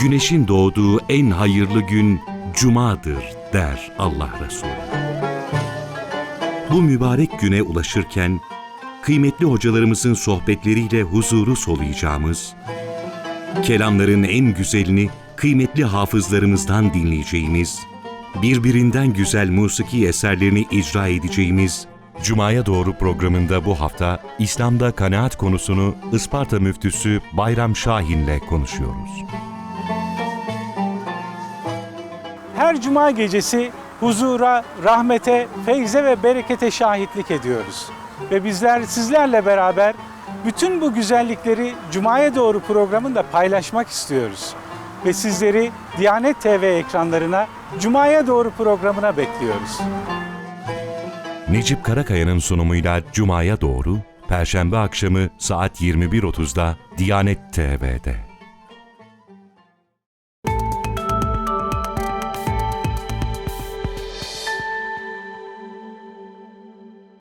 güneşin doğduğu en hayırlı gün Cuma'dır der Allah Resulü. Bu mübarek güne ulaşırken kıymetli hocalarımızın sohbetleriyle huzuru soluyacağımız, kelamların en güzelini kıymetli hafızlarımızdan dinleyeceğimiz, birbirinden güzel musiki eserlerini icra edeceğimiz Cuma'ya Doğru programında bu hafta İslam'da kanaat konusunu Isparta müftüsü Bayram Şahin'le konuşuyoruz. Her cuma gecesi huzura, rahmete, feyze ve berekete şahitlik ediyoruz. Ve bizler sizlerle beraber bütün bu güzellikleri Cuma'ya doğru programında paylaşmak istiyoruz. Ve sizleri Diyanet TV ekranlarına Cuma'ya doğru programına bekliyoruz. Necip Karakaya'nın sunumuyla Cuma'ya Doğru, Perşembe akşamı saat 21.30'da Diyanet TV'de.